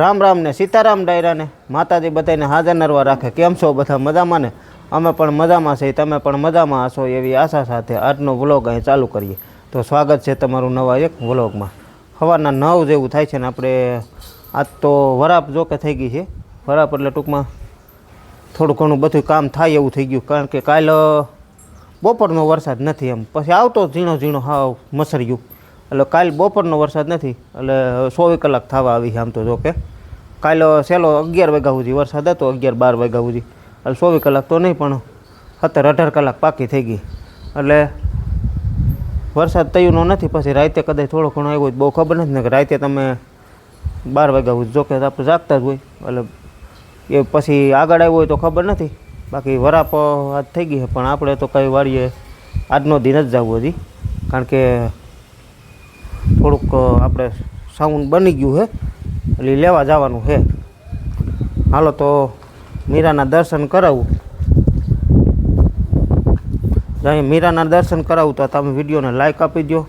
રામ રામ ને સીતારામ ડાયરાને માતાજી બધાને હાજર નરવા રાખે. કેમ છો બધા મજામાં ને? અમે પણ મજામાં છીએ, તમે પણ મજામાં હશો એવી આશા સાથે આજનો વ્લોગ અહીં ચાલુ કરીએ. તો સ્વાગત છે તમારું નવા એક વ્લોગમાં. સવારના નવ જેવું થાય છે ને આપણે, આજ તો વરાપ જોકે થઈ ગઈ છે. વરાપ એટલે ટૂંકમાં થોડું ઘણું બધું કામ થાય એવું થઈ ગયું, કારણ કે કાલ બપોરનો વરસાદ નથી એમ. પછી આવતો ઝીણો ઝીણો હાવ મસર્યું. એટલે કાલ બપોરનો વરસાદ નથી, એટલે ચોવીસ કલાક થવા આવી છે આમ તો જો કે. કાલ સહેલો અગિયાર વાગ્યા સુધી વરસાદ હતો, અગિયાર બાર વાગ્યા સુધી. એટલે ચોવીસ કલાક તો નહીં, પણ સત્તર અઢાર કલાક પાકી થઈ ગઈ. એટલે વરસાદ તયુંનો નથી, પછી રાતે કદાચ થોડો ઘણો આવ્યો બહુ ખબર નથી ને કે રાતે તમે બાર વાગ્યા સુધી જોકે આપણે જાગતા જ હોય. એટલે એ પછી આગળ આવ્યો હોય તો ખબર નથી. બાકી વરાપ આજ થઈ ગઈ છે, પણ આપણે તો કંઈ વાળીએ આજનો દિન જ જવું હજી. કારણ કે થોડુંક આપણે સાઉન્ડ બની ગયું છે, એટલે લેવા જવાનું છે. હાલો તો મીરાના દર્શન કરાવું. જાણે મીરાના દર્શન કરાવું તો તમે વિડીયોને લાઈક આપી દો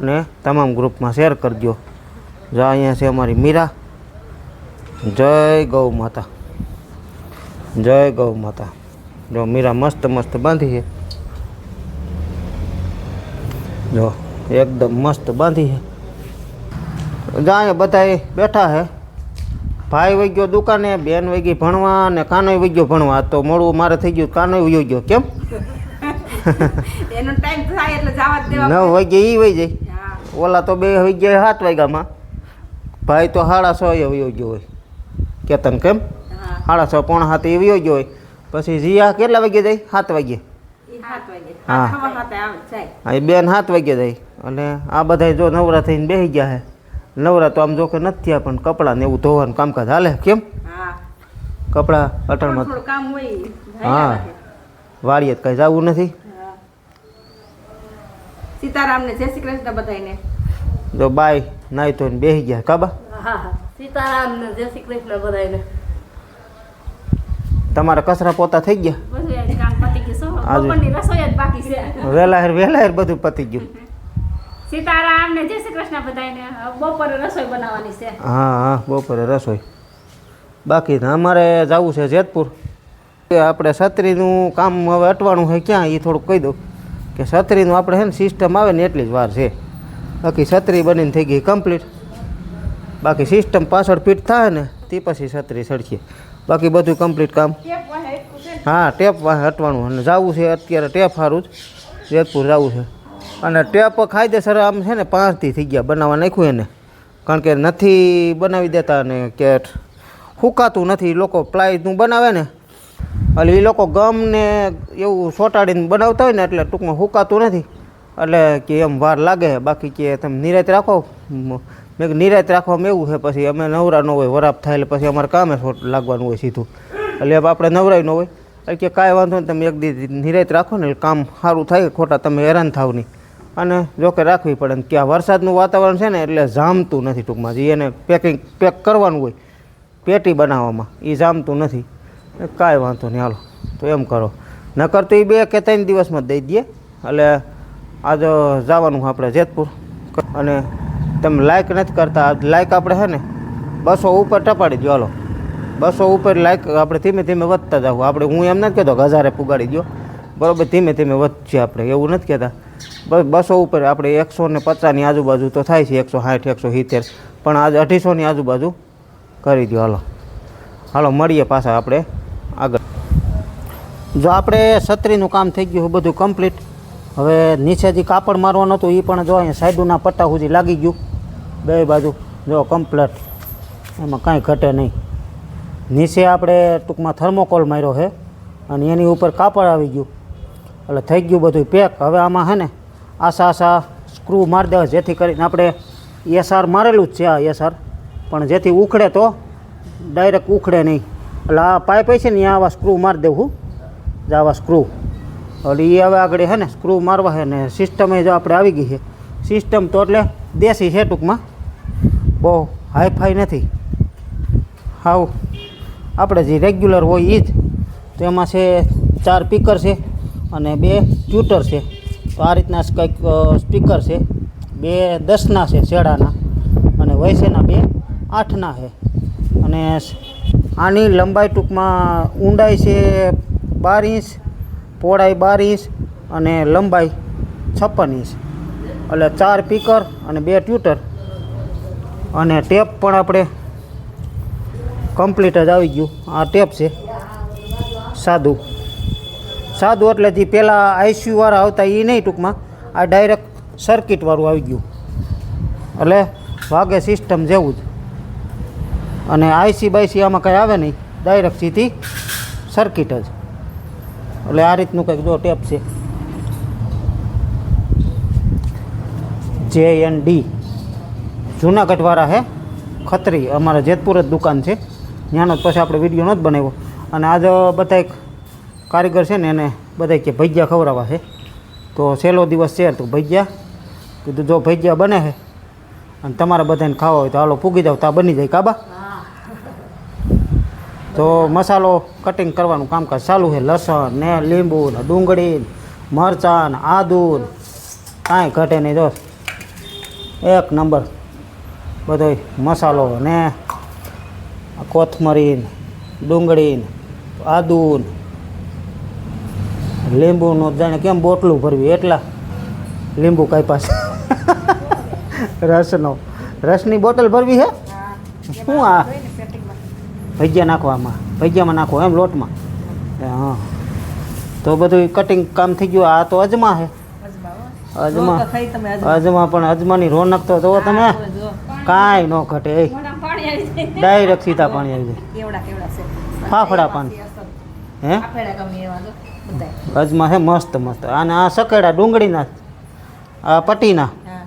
અને તમામ ગ્રુપમાં શેર કરી દો જો અહીંયા છે અમારી મીરા. જય ગૌ માતા. જય ગૌ માતા. જો મીરા મસ્ત મસ્ત બાંધી છે. જો. એકદમ મસ્ત બાંધી છે. જો અહીંયા બધા બેઠા છે. ભાઈ વહી ગયો દુકાને બેન વહી ગઈ ભણવા અને કાનોય વહી ગયો ભણવા. તો મોડું મારે થઈ ગયું કાનોય વહી ગયો કેમ? એનો ટાઈમ થાય એટલે જવા દેવા નવ વાગે એ વહી જાય. ઓલા તો બે વહી ગયા સાત વાગ્યામાં. ભાઈ તો સાડા છ એ વયો ગયો હોય. કેતન કેમ? સાડા છ પોણા સાત એ વયો ગયો હોય. પછી જીયા કેટલા વાગે જાય? સાત વાગે ઈ સાત વાગે હા. હા એ બેન સાત વાગે જાય. અને આ બધા જો નવરા થઈને બેસી ગયા હે. નવરા તો આમ જો કે નથી થયા પણ કપડાં ને એવું ધોવાનું કામકાજ હાલે કેમ? કપડાં અટણમાં હા. વાળીએ કઈ જવું નથી? સીતારામ ને જય શ્રી કૃષ્ણ બધાને જો બાય નાઈ તો બેસી ગયા કાબા હા હા. સીતારામ ને જય શ્રી કૃષ્ણ બધાને તમારા કચરા પોતા થઈ ગયા? વેલા હેર હેર બધું પતી ગયું. સીતારામ ને જય શ્રી કૃષ્ણ બધાને બપોરે રસોઈ બનાવવાની છે. હા હા બપોરે રસોઈ. બાકી અમારે જવું છે જેતપુર. આપણે છત્રીનું કામ હવે અટવાનું છે ક્યાં એ થોડુંક કહી દઉં. કે છત્રીનું આપણે છે ને સિસ્ટમ આવે ને એટલી જ વાર છે. બાકી છત્રી બનીને થઈ ગઈ કમ્પ્લીટ બાકી સિસ્ટમ પાછળ ફિટ થાય ને તે પછી છત્રી સડશે બાકી બધું કમ્પ્લીટ કામ. હા ટેપ હટવાનું. અને જવું છે અત્યારે ટેપ સારું જ. જેતપુર જવું છે. અને ટેપ કાયદેસર આમ છે ને પાંચથી થઈ ગયા. બનાવવા નાખ્યું એને. કારણ કે નથી બનાવી દેતા ને કે હુકાતું નથી. લોકો પ્લાયનું બનાવે ને. એટલે એ લોકો ગમને એવું સોટાડીને બનાવતા હોય ને એટલે ટૂંકમાં સુકાતું નથી. એટલે કે એમ વાર લાગે. બાકી કે તમે નિરાત રાખો. મ- નિરાત રાખવામાં એવું છે, પછી અમે નવરા ન હોય, વરાપ થાય એટલે પછી અમારે કામે લાગવાનું હોય સીધું. એટલે આપણે નવરાય ન હોય. એટલે કે કાંઈ વાંધો નહીં, તમે એક દી નિરાત રાખો ને કામ સારું થાય, ખોટા તમે હેરાન થાવ નહીં. અને જો કે રાખવી પડે ને કે આ વરસાદનું વાતાવરણ છે ને એટલે જામતું નથી ટૂંકમાં. જે એને પેકિંગ પેક કરવાનું હોય, પેટી બનાવવામાં એ જામતું નથી. કાંઈ વાંધો નહીં, હાલો. તો એમ કરો. નકર તો એ બે કે ત્રણ દિવસમાં દઈ દઈએ. એટલે આજે જવાનું આપણે જેતપુર. અને તમે લાઇક નથી કરતા લાઇક આપણે છે ને બસો ઉપર ટપાડી દો હાલો. બસો ઉપર લાઇક આપણે ધીમે ધીમે વધતા જાવ આપણે હું એમ નથી કહેતો કે હજારે પુગાડી દો બરાબર, ધીમે ધીમે વધશે આપણે, એવું નથી કહેતા. બસ બસો ઉપર આપણે એકસો ને પચાસની આજુબાજુ તો થાય છે, એકસો સાઠ, એકસો સિત્તેર. પણ આજ અઢીસોની આજુબાજુ કરી દો હાલો. હાલો, મળીએ પાછા આપણે આગળ. જો આપણે છત્રીનું કામ થઈ ગયું બધું કમ્પ્લીટ હવે નીચે જે કાપડ મારવાનું હતું એ પણ જો અહીંયા સાઈડના પટ્ટા સુધી લાગી ગયું. બે બાજુ. જો કમ્પ્લેટ એમાં કાંઈ ઘટે નહીં. નીચે આપણે ટૂંકમાં થર્મોકોલ માર્યો છે અને એની ઉપર કાપડ આવી ગયું. એટલે થઈ ગયું બધું પેક હવે આમાં છે ને, આશા આશા સ્ક્રૂ મારી દેવા જેથી કરીને આપણે એસઆર મારેલું જ છે આ એસઆર પણ જેથી ઉખડે તો ડાયરેક્ટ ઉખડે નહીં. એટલે આ પાઇપ છે ને આવા સ્ક્રૂ મારી દેવું જ આવા સ્ક્રૂ એટલે એ હવે આગળ છે ને સ્ક્રૂ મારવા છે ને સિસ્ટમે જો આપણે આવી ગઈ છે. સિસ્ટમ તો એટલે દેશી છે ટૂંકમાં. બહુ હાઈફાઈ નથી. હાવ આપણે જે રેગ્યુલર હોય એ જ. તો એમાં છે ચાર સ્પીકર છે અને બે ટ્યુટર છે. તો આ રીતના કંઈક સ્પીકર છે. બે દસના છે શેડાના અને વૈસેના બે આઠના છે. અને આની લંબાઈ ટૂંકમાં ઊંડાઈ છે બાર ઇંચ, પહોળાઈ બાર ઇંચ અને લંબાઈ છપ્પન ઇંચ. એટલે ચાર પીકર અને બે ટ્યુટર. અને ટેપ પણ આપણે કમ્પ્લીટ જ આવી ગયું. આ ટેપ છે. સાદું. સાદું એટલે જે પહેલાં આઈસીયુવાળા આવતા એ નહીં ટૂંકમાં. આ ડાયરેક્ટ સર્કિટવાળું આવી ગયું. એટલે વાગે સિસ્ટમ જેવું જ. અને આઈસી બાઈસી આમાં કંઈ આવે નહીં. ડાયરેક્ટ સીધી સર્કિટ જ. એટલે આ રીતનું કંઈક જો ટેપ છે. જે એન ડી. જુનાગઢવાળા હે? ખત્રી, અમારા જેતપુર જ દુકાન છે. ત્યાંનો જ પછી આપણે વીડિયો નથી બનાવ્યો. અને આજ બધા કારીગર છે ને એને બધા કે ભજીયા ખવડાવવા છે તો છેલ્લો દિવસ છે તો ભજીયા. કીધું જો ભજીયા બને છે અને તમારે બધાને ખાવા હોય તો હાલો પૂગી જાવ, તા બની જાય કાબા તો મસાલો કટિંગ કરવાનું કામકાજ ચાલુ છે લસણ ને લીંબુ ને ડુંગળી મરચાં આદુ કાંઈ ઘટે નહીં. જો એક નંબર. બધો મસાલો ને કોથમરીન ને ડુંગળી ને આદુ ને લીંબુનું જાણે કેમ બોટલું ભરવી એટલા લીંબુ કાપ્યા છે. રસનો. રસની બોટલ ભરવી હે? શું આ? ભજીયા નાખવામાં. ભજીયામાં નાખો એમ લોટમાં? હા. તો બધું કટિંગ કામ થઈ ગયું. આ તો અજમા છે અજમા અજમા. પણ અજમાની રોનક તો જોવો તમે. કાંઈ ન ઘટે એ. મોઢામાં પાણી આવી જાય. ડાયરેક્ટ સીધા પાણી આવી જાય. કેવડા કેવડા છે? ફાફડા પાણી. હે? અજમા હે મસ્ત મસ્ત. અને આ સકેડા ડુંગળીના આ પટીના. હા.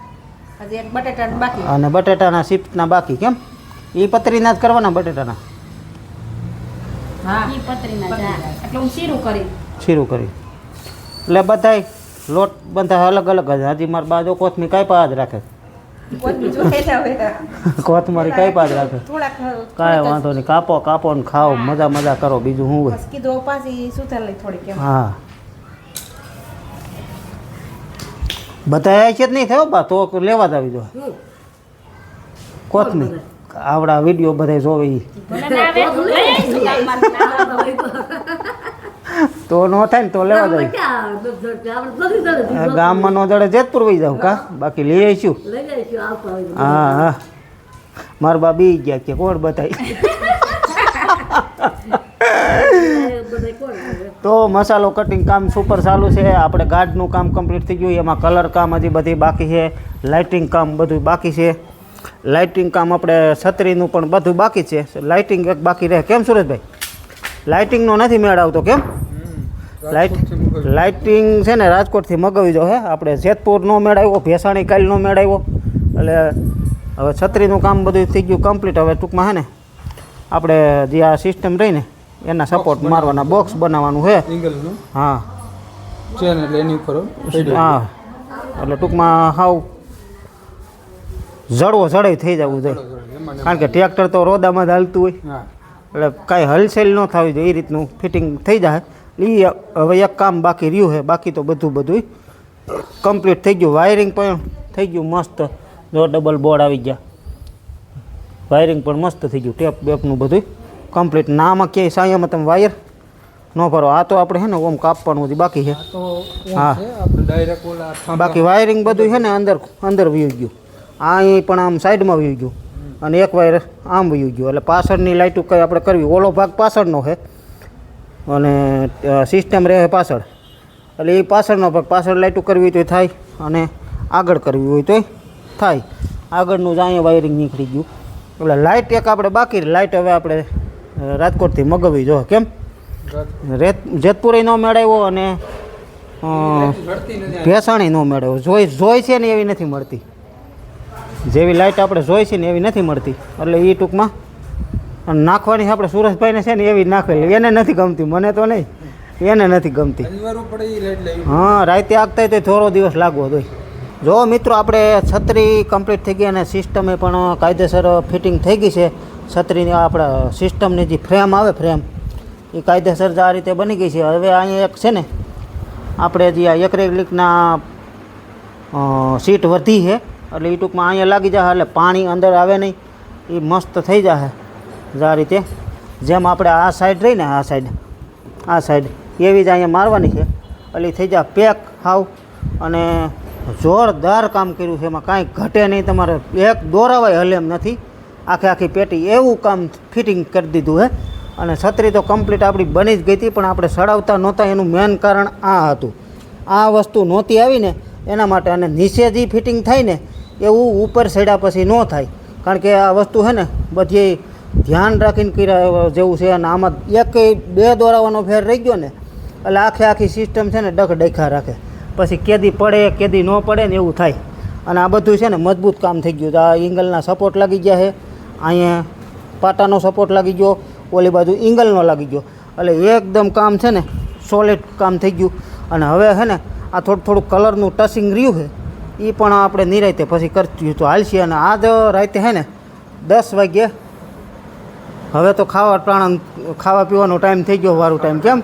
હજી એક બટેટા બાકી. અને બટેટાના શિફ્ટના બાકી કેમ? એ પતરીના જ કરવાના બટેટાના? હા. ઈ પતરીના જા એટલે હું શીરું કરી. એટલે બધાય લોટ બધા અલગ અલગ જ. હજી મારા બાજુ કોથમી કાંઈ જ રાખે. કોથમરી કઈ જ રાખે. કાંઈ વાંધો નહીં. કાપો કાપો ને ખાઓ. મજા મજા કરો. બીજું હું હોય? કીધું પાછી સુથાર લઈ થોડીક હા. બધા છે જ નહીં થયો બા? તો લેવા જ આવી જો કોથમી આવડા વીડિયો બધા જોવે તો ન થાય ને તો લેવા જાય. ગામમાં નો જડે જેતપુર વહી જાવ કા? બાકી લઈ આવીશું. હા હા. મારા બા બી ગયા કે કોણ બતાવી તો મસાલો કટિંગ કામ સુપર ચાલુ છે. આપણે ગાર્ડનું કામ કમ્પ્લીટ થઈ ગયું. એમાં કલર કામ હજી બધી બાકી છે. લાઇટિંગ કામ બધું બાકી છે. લાઇટિંગ કામ આપણે છત્રીનું પણ બધું બાકી છે. લાઇટિંગ એક બાકી રહે. કેમ સુરેશભાઈ? લાઇટિંગનો નથી મેળ આવતો કેમ? લાઇટ લાઇટિંગ છે ને રાજકોટથી મગાવી જો હે આપણે જેતપુરનો મેળ આવ્યો ભેસાણી કાલનો મેળ આવ્યો. એટલે હવે છત્રીનું કામ બધું થઈ ગયું કમ્પ્લીટ હવે ટૂંકમાં હે ને આપણે જે આ સિસ્ટમ રહી ને એના સપોર્ટ મારવાના બોક્સ બનાવવાનું છે હા. ચેન એટલે એની ઉપર હા એટલે ટૂંકમાં હાવ જડવો જડાઈ થઈ જવું જોઈએ. કારણ કે ટ્રેક્ટર તો રોદામાં જ હાલતું હોય. એટલે કાંઈ હલચલ ન થવી જોઈએ એ રીતનું ફિટિંગ થઈ જાય. એ હવે એક કામ બાકી રહ્યું છે બાકી તો બધું બધું કમ્પ્લીટ થઈ ગયું. વાયરિંગ પણ થઈ ગયું મસ્ત. જો ડબલ બોર્ડ આવી ગયા. વાયરિંગ પણ મસ્ત થઈ ગયું ટેપ બેપનું બધું કમ્પ્લીટ ના આમાં ક્યાંય સાયામાં તમે વાયર ન ભરો. આ તો આપણે છે ને ઓમ કાપવાનું હજી બાકી છે. હા. બાકી વાયરિંગ બધું છે ને અંદર અંદર વયું ગયું. આ અહીં પણ આમ સાઈડમાં વયું ગયું. અને એક વાયર આમ વયું ગયું. એટલે પાછળની લાઇટું કંઈ આપણે કરવી. ઓલો ભાગ પાછળનો છે. અને સિસ્ટમ રહે પાછળ. એટલે એ પાછળનો ભાગ, પાછળ લાઇટું કરવી હોય તો થાય અને આગળ કરવી હોય તોય થાય. આગળનું જ અહીંયા વાયરિંગ નીકળી ગયું. એટલે લાઇટ એક આપણે બાકી લાઇટ હવે આપણે રાજકોટથી મગાવી જો, કેમ? રેત જેતપુરે ન મેળવ્યો અને ભેસાણી ન મેળવ્યો. જોઈ જોઈ છે ને એવી નથી મળતી. જેવી લાઇટ આપણે જોઈ છે ને એવી નથી મળતી. એટલે એ ટૂંકમાં અને નાખવાની આપણે સુરેશભાઈને છે ને એવી નાખેલી. એને નથી ગમતી મને તો નહીં. એને નથી ગમતી. હા રાતે આગતા તો થોડો દિવસ લાગવો જોઈએ. જો મિત્રો આપણે છત્રી કમ્પ્લીટ થઈ ગઈ અને સિસ્ટમે પણ કાયદેસર ફિટિંગ થઈ ગઈ છે. છત્રીની આપણા સિસ્ટમની જે ફ્રેમ આવે ફ્રેમ એ કાયદેસર જ આ રીતે બની ગઈ છે. હવે અહીંયા એક છે ને આપણે જે આ એકરેકલિકના સીટ વધી છે. એટલે એ ટૂંકમાં અહીંયા લાગી જશે એટલે પાણી અંદર આવે નહીં. એ મસ્ત થઈ જશે જો આ રીતે. જેમ આપણે આ સાઈડ રહી ને આ સાઈડ આ સાઈડ એવી જ અહીંયા મારવાની છે. એટલે થઈ જાય પેક હાવ. અને જોરદાર કામ કર્યું છે. એમાં કાંઈ ઘટે નહીં. તમારે એક દોરાવાય હલે એમ નથી. આખી આખી પેટી એવું કામ ફિટિંગ કરી દીધું હે. અને છત્રી તો કમ્પ્લીટ આપણી બની જ ગઈ હતી, પણ આપણે સડાવતા નહોતા. એનું મેન કારણ આ હતું. આ વસ્તુ નહોતી આવી ને, એના માટે અને નીચે જે ફિટિંગ થાય ને, એવું ઉપર સડ્યા પછી ન થાય. કારણ કે આ વસ્તુ છે ને, બધી ધ્યાન રાખીને કર્યા જેવું છે અને આમાં એક બે દોરાવાનો ફેર રહી ગયો ને, એટલે આખે આખી સિસ્ટમ છે ને ડખ ડખા રાખે. પછી કેદી પડે, કેદી ન પડે ને એવું થાય. અને આ બધું છે ને મજબૂત કામ થઈ ગયું આ ઇંગલના સપોર્ટ લાગી ગયા છે. અહીંયા પાટાનો સપોર્ટ લાગી ગયો, ઓલી બાજુ ઇંગલનો લાગી ગયો. એટલે એકદમ કામ છે ને સોલિડ કામ થઈ ગયું. અને હવે છે ને આ થોડું થોડું કલરનું ટચિંગ રહ્યું છે. એ પણ આપણે નિરાયતે પછી કરતું તો હાલશે. અને આ જ રાતે છે ને દસ વાગ્યે હવે તો ખાવા પ્રાણ ખાવા પીવાનો ટાઈમ થઈ ગયો વારું ટાઈમ, કેમ?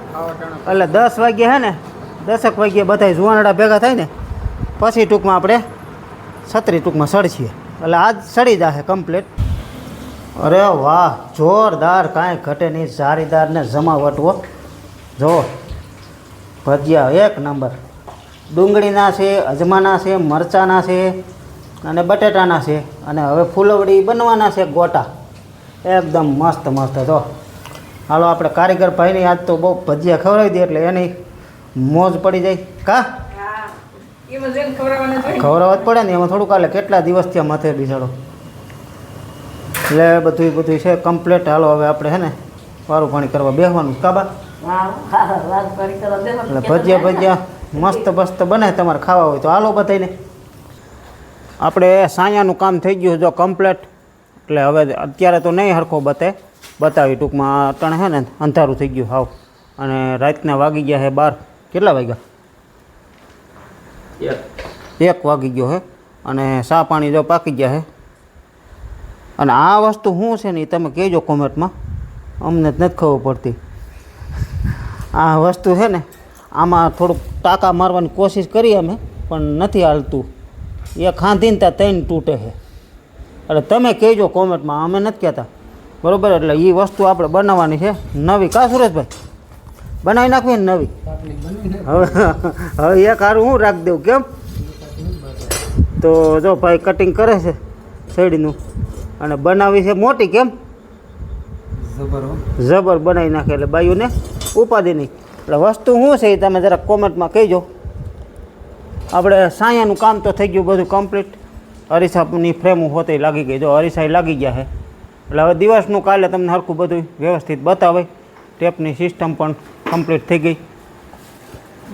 એટલે દસ વાગે હે ને, દસેક વાગ્યે બધા જુવાનડા ભેગા થાય ને, પછી ટૂંકમાં આપણે છત્રી ટૂંકમાં સડછીએ એટલે આજ સડી જશે કમ્પ્લીટ અરે વાહ, જોરદાર કાંઈ ઘટે નહીં, જારીદાર ને જમાવટવો જો ભજીયા એક નંબર. ડુંગળીના છે, અજમાના છે, મરચાના છે, અને બટેટાના છે, અને હવે ફૂલવડી બનવાના છે ગોટા. એકદમ મસ્ત મસ્ત હતો હાલો આપણે કારીગર ભાઈની આજ તો બહુ ભજીયા ખવડાવી દઈએ એટલે એની મોજ પડી જાય. કા? ખવડાવવા જ પડે ને એમાં થોડુંક હાલે. કેટલા દિવસથી માથે બિસાડો એટલે બધું બધું છે. કમ્પ્લેટ. હાલો હવે આપણે હે ને વારું પાણી કરવા બેસવાનું કાબા એટલે ભજીયા ભજીયા મસ્ત મસ્ત બને તમારે ખાવા હોય તો. હાલો બધાને આપણે સાયાનું કામ થઈ ગયું જો કમ્પ્લેટ. એટલે હવે અત્યારે તો નહીં હરખો બતે. બતાવી ટૂંકમાં ત્રણ છે ને અંધારું થઈ ગયું હાવ. અને રાતના વાગી ગયા છે બાર. કેટલા વાગ્યા? એક. વાગી ગયો હે. અને સા પાણી જો પાકી ગયા હે? અને આ વસ્તુ શું છે ને એ તમે કહેજો કોમેન્ટમાં. અમને જ નથી ખબર પડતી. આ વસ્તુ છે ને આમાં થોડુંક ટાંકા મારવાની કોશિશ કરી અમે પણ નથી હાલતું. એ ખાંધીને ત્યાં ત્રણ તૂટે છે એટલે તમે કહેજો કોમેન્ટમાં અમે નથી કહેતા. બરોબર? એટલે એ વસ્તુ આપણે બનાવવાની છે. નવી કા સુરેશભાઈ? બનાવી નાખવી ને નવી? હવે હવે એક હારું હું રાખી દઉં કેમ? તો જો ભાઈ કટિંગ કરે છે શેરડીનું. અને બનાવી છે મોટી કેમ? જબર જબર બનાવી નાખે એટલે બાયુને ઉપાધિ નહીં. એટલે વસ્તુ શું છે એ તમે જરાક કોમેન્ટમાં કહેજો. આપણે સાયાનું કામ તો થઈ ગયું બધું કમ્પ્લીટ અરીસાની ફ્રેમ હોતે લાગી ગઈ. જો અરીસા લાગી ગયા છે એટલે હવે દિવસનું કાલે તમને હરખું બધું વ્યવસ્થિત બતાવે. ટેપની સિસ્ટમ પણ કમ્પ્લીટ થઈ ગઈ.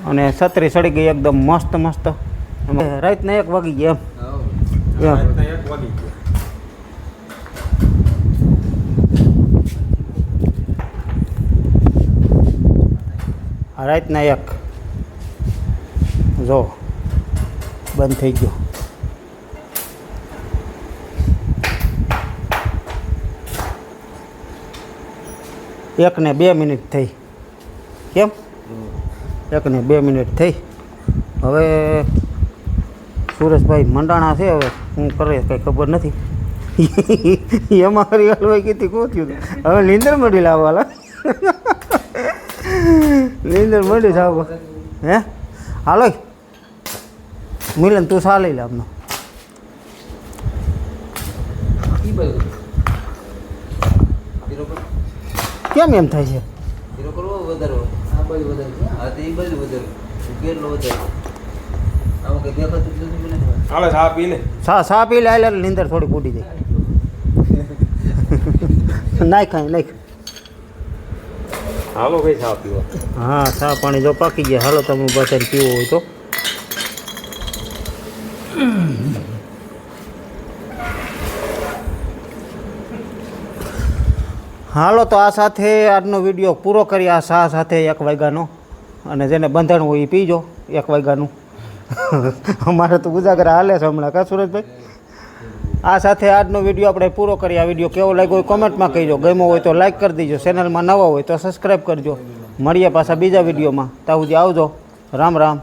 અને છત્રી સડી ગઈ એકદમ મસ્ત મસ્ત. રાતના એક વાગી ગયા એમ. રાતના એક. જો બંધ થઈ ગયો. એક ને બે મિનિટ થઈ. કેમ? એક ને બે મિનિટ થઈ. હવે સુરેશભાઈ મંડાણા છે હવે. હું કરે કંઈ ખબર નથી. એમાં હરિયાળભાઈ કીધી ગોત્યું હવે નીંદર મળી લાવવાલા નીંદર મળી જાવ હે? હાલો. મિલન, તું સા લઈ લે આપનો. કેમ એમ થાય છે? જીરો કરવો વધારો આ બાજુ વધારે. હા તો એ બાજુ વધારો કેટલો વધારો હાલો ચા પી લે. સા સા પી લે એટલે નીંદર થોડી ઉડી જાય. નાખ ખાય નાખ. હાલો ભાઈ સા પીવો. હા સા પાણી જો પાકી ગયા. હાલો તમે બસ પીવો હોય તો. હાલો તો આ સાથે આજનો વીડિયો પૂરો કરી આ શા સાથે? એક વાગ્યાનો. અને જેને બંધણ હોય એ પીજો, એક વાગ્યાનું. અમારે તો ઉજાગર હાલે છે હમણાં. કા સુરજભાઈ આ સાથે આજનો વીડિયો આપણે પૂરો કરીએ. આ વીડિયો કેવો લાગ્યો હોય કોમેન્ટમાં કહીજો. ગમ્યો હોય તો લાઈક કરી દેજો. ચેનલમાં નવા હોય તો સબસ્ક્રાઈબ કરજો. મળીએ પાછા બીજા વિડીયોમાં. ત્યાં સુધી આવજો. રામ રામ.